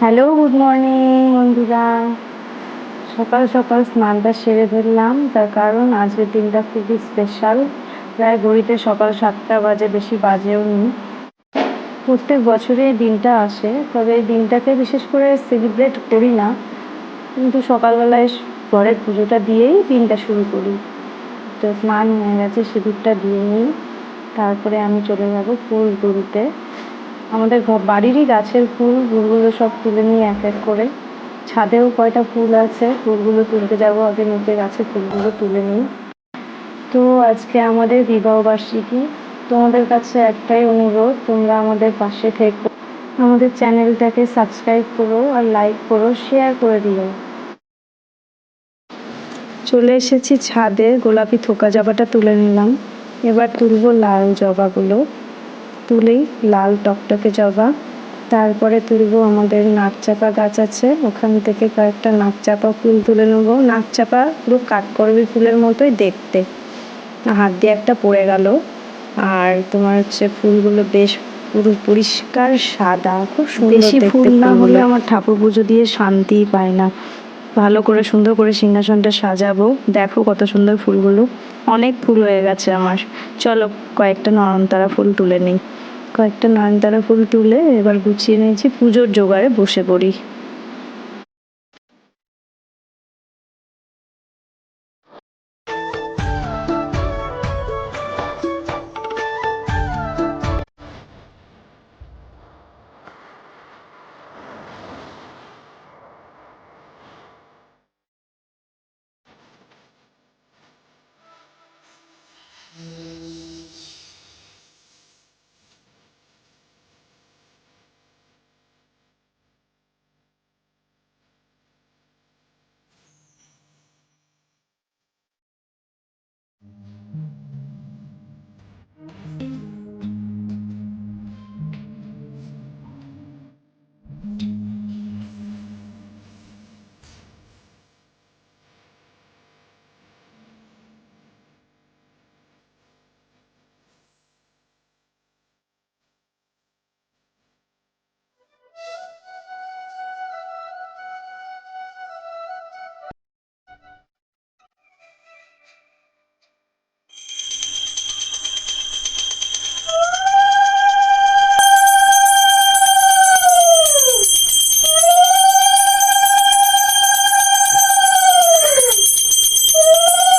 Hello, good morning বন্ধুরা। সকাল সকাল স্নানটা সেরে ফেললাম। তার কারণ আজকের দিনটা খুবই স্পেশাল প্রায় ঘড়িতে সকাল সাতটা বাজে, বেশি বাজেও নি। প্রত্যেক বছরে এই দিনটা আসে, তবে এই দিনটাকে বিশেষ করে সেলিব্রেট করি না। কিন্তু সকালবেলায় ঘরের পুজোটা দিয়েই দিনটা শুরু করি। তো স্নান হয়ে গেছে, সিঁদুরটা দিয়ে নিই। তারপরে আমি চলে যাব ফুল তুলতে। আমাদের বাড়িরই গাছের ফুল, ফুলগুলো সব তুলে নিই এক এক করে। ছাদেও কয়টা ফুল আছে, ফুলগুলো তুলতে যাব আগে নিচে গাছের ফুলগুলো তুলে নিই। তো আজকে আমাদের বিবাহবার্ষিকী তোমাদের কাছে একটাই অনুরোধ, তোমরা আমাদের পাশে থেকো। আমাদের চ্যানেলটাকে সাবস্ক্রাইব করো আর লাইক করো, শেয়ার করে দিও। চলে এসেছি ছাদে, গোলাপি থোকা জবাটা তুলে নিলাম। এবার তুলবো লাল জবাগুলো। তুলেই লাল টকটকে জবা। তারপরে তুলবো আমাদের নাকচাপা গাছ আছে। ওখান থেকে কয়েকটা নাকচাপা ফুল তুলে নেব। নাকচাপা পুরো কাঠকরবি ফুলের মতোই দেখতে। হাত দিয়ে একটা পড়ে গেল। আর তোমার হচ্ছে ফুলগুলো বেশ পুরো পরিষ্কার সাদা। খুব সুন্দর বেশি দেখতে ফুল না হলে আমার ঠাকুর পুজো দিয়ে শান্তি পায় না। ভালো করে, সুন্দর করে সিংহাসনটা সাজাবো। দেখো কত সুন্দর ফুলগুলো। অনেক ফুল হয়ে গেছে আমার। চলো কয়েকটা নয়নতারা ফুল তুলে নিই। কয়েকটা নয়নতারা ফুল তুলে এবার গুছিয়ে নিয়েছি। পুজোর জোগাড়ে বসে পড়ি।